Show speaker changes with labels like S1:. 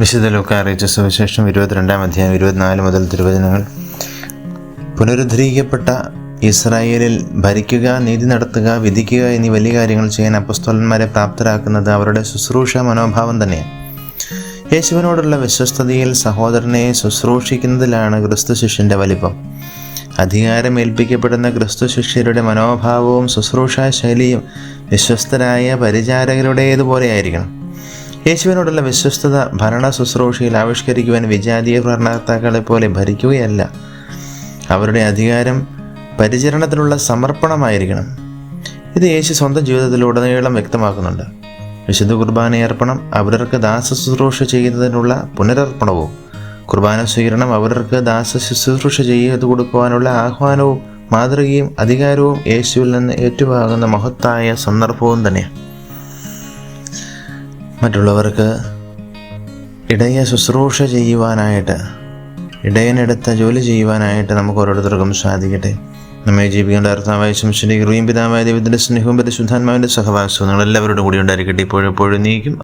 S1: വിശുദ്ധ ലൂക്ക അറിയിച്ച സുവിശേഷം ഇരുപത്തിരണ്ടാം അധ്യായം ഇരുപത്തിനാല് മുതൽ തിരുവചനങ്ങൾ. പുനരുദ്ധരിക്കപ്പെട്ട ഇസ്രായേലിൽ ഭരിക്കുക നീതി നടത്തുക വിധിക്കുക എന്നീ വലിയ കാര്യങ്ങൾ ചെയ്യാൻ അപ്പസ്തോലന്മാരെ പ്രാപ്തരാക്കുന്നത് അവരുടെ ശുശ്രൂഷ മനോഭാവം തന്നെയാണ്. യേശുവിനോടുള്ള വിശ്വസ്തതയിൽ സഹോദരനെ ശുശ്രൂഷിക്കുന്നതിലാണ് ക്രിസ്തു ശിഷ്യന്റെ വലിപ്പം. അധികാരം ഏൽപ്പിക്കപ്പെടുന്ന ക്രിസ്തു ശിഷ്യരുടെ മനോഭാവവും ശുശ്രൂഷാ ശൈലിയും വിശ്വസ്തരായ പരിചാരകരുടേതുപോലെയായിരിക്കണം. യേശുവിനോടുള്ള വിശ്വസ്തത ഭരണ ശുശ്രൂഷയിൽ ആവിഷ്കരിക്കുവാൻ വിജാതീയ ഭരണകർത്താക്കളെ പോലെ ഭരിക്കുകയല്ല. അവരുടെ അധികാരം പരിചരണത്തിനുള്ള സമർപ്പണമായിരിക്കണം. ഇത് യേശു സ്വന്തം ജീവിതത്തിലുടനീളം വ്യക്തമാക്കുന്നുണ്ട്. വിശുദ്ധ കുർബാന അർപ്പണം അവർക്ക് ദാസ ശുശ്രൂഷ ചെയ്യുന്നതിനുള്ള പുനരർപ്പണവും കുർബാന സ്വീകരണം അവർക്ക് ദാസ ശുശ്രൂഷ ചെയ്തു കൊടുക്കുവാനുള്ള ആഹ്വാനവും മാതൃകയും അധികാരവും യേശുവിൽ നിന്ന് ഏറ്റുവാകുന്ന മഹത്തായ സന്ദർഭവും തന്നെയാണ്. മറ്റുള്ളവർക്ക് ഇടയെ ശുശ്രൂഷ ചെയ്യുവാനായിട്ട് ഇടയനെടുത്ത ജോലി ചെയ്യുവാനായിട്ട് നമുക്ക് ഓരോരുത്തർക്കും സാധിക്കട്ടെ. നമ്മെ ജീവിക്കേണ്ട അർത്ഥമായ ശംശന്റെ കൃപയും പിതാവായ ദൈവത്തിന്റെ സ്നേഹവും പരിശുദ്ധാത്മാവിന്റെ സഹവാസവും നിങ്ങൾ എല്ലാവരോടും കൂടി ഉണ്ടായിരിക്കട്ടെ. ഇപ്പോഴെപ്പോഴും നീക്കും.